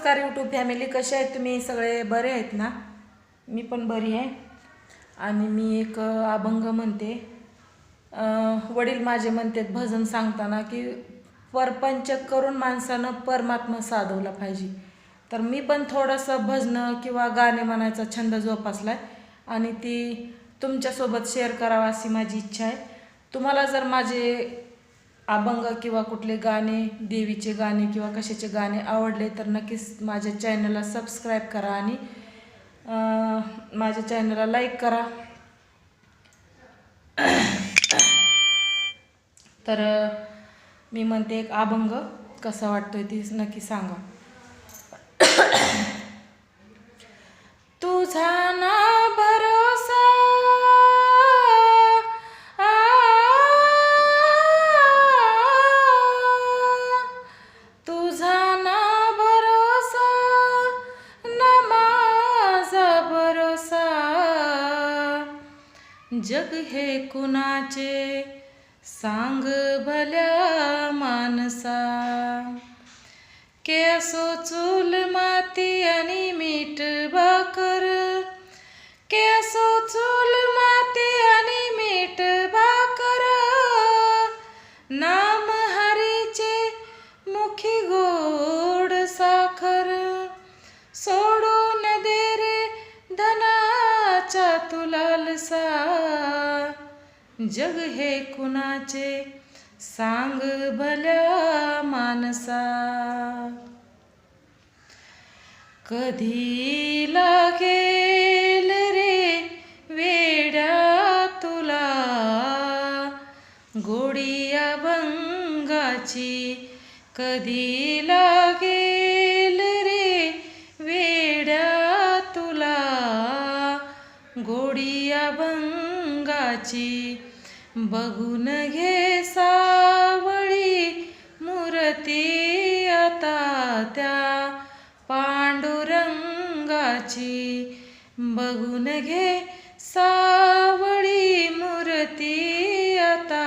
नमस्कार YouTube family कसे आहेत तुम्ही? सगळे बरे आहेत ना? मी पण बरी आहे. आणि मी एक अभंग म्हणते. वडील माझे म्हणतात भजन सांगताना की परपंच करून माणसानं परमात्मा साधवला पाहिजे. तर मी पण थोडंसं भजनं किंवा गाणे म्हणायचा छंद जोपासला आहे आणि ती तुमच्यासोबत शेअर करावा अशी माझी इच्छा आहे. तुम्हाला जर माझे अभंग किंवा कुठले गाणे देवीचे गाणे किंवा कशाचे गाणे आवडले तर नक्कीच माझ्या चॅनलला सबस्क्राईब करा आणि माझ्या चॅनलला लाईक करा. तर मी म्हणते एक अभंग कसा वाटतोय ती नक्की सांगा. जग हे कुणाचे? सांग भल्या मानसा. के असो चूल माती आणि मीठ भाकर तुलालसा जग हे कुणाचे? सांग भल्या मानसा. कधी लागेल रे वेड्या तुला? गोडिया भंगाची कधी लागेल देवाची बघून घे सावळी मूर्ती आता त्या पांडुरंगाची. बघून घे सावळी मूर्ती आता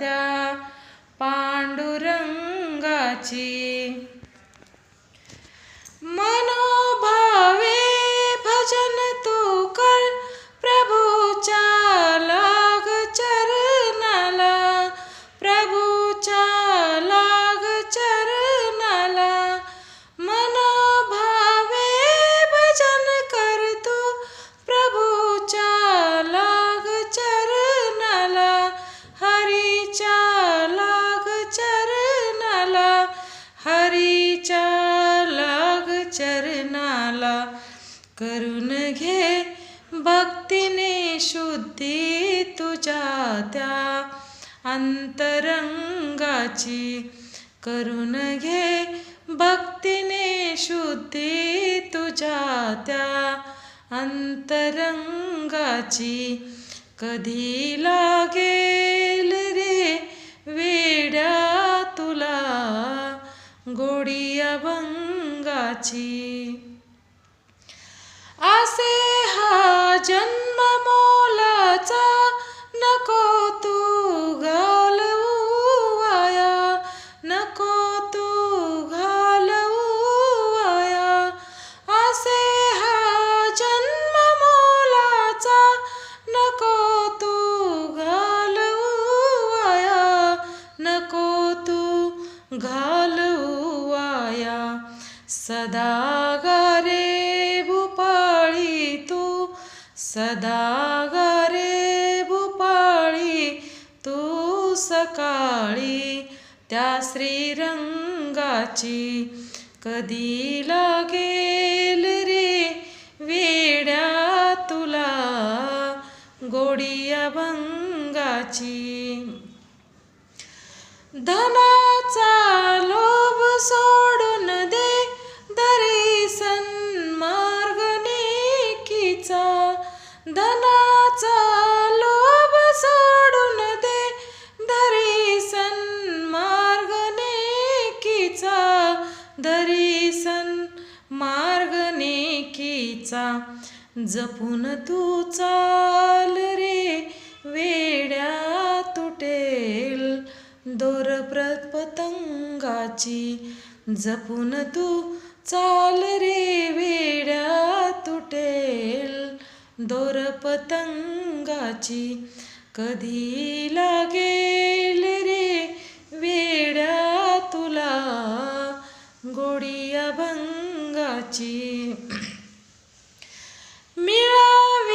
त्या पांडुरंगाची. चरणाला करून घे. भक्तीने शुद्धी तुझ्या त्या अंतरंगाची करून घे. भक्तीने शुद्धी तुझ्या त्या अंतरंगाची कधी लागेल रे? वेड्या तुला गोडिया भंगाची असे हा सदा गरे भूपाळी तू सदा गरे भूपाळी तू सकाळी त्या श्रीरंगाची. कधी लागेल रे वेड्या तुला गोडिया भंगाची धनाचा लोभ सोडून दे नेकीचा जपून तू चाल रे वेड्या तुटेल. दोर पतंगाची जपून तू चाल रे वेड्या तुटेल. दोर पतंगाची कधी लागेल रे?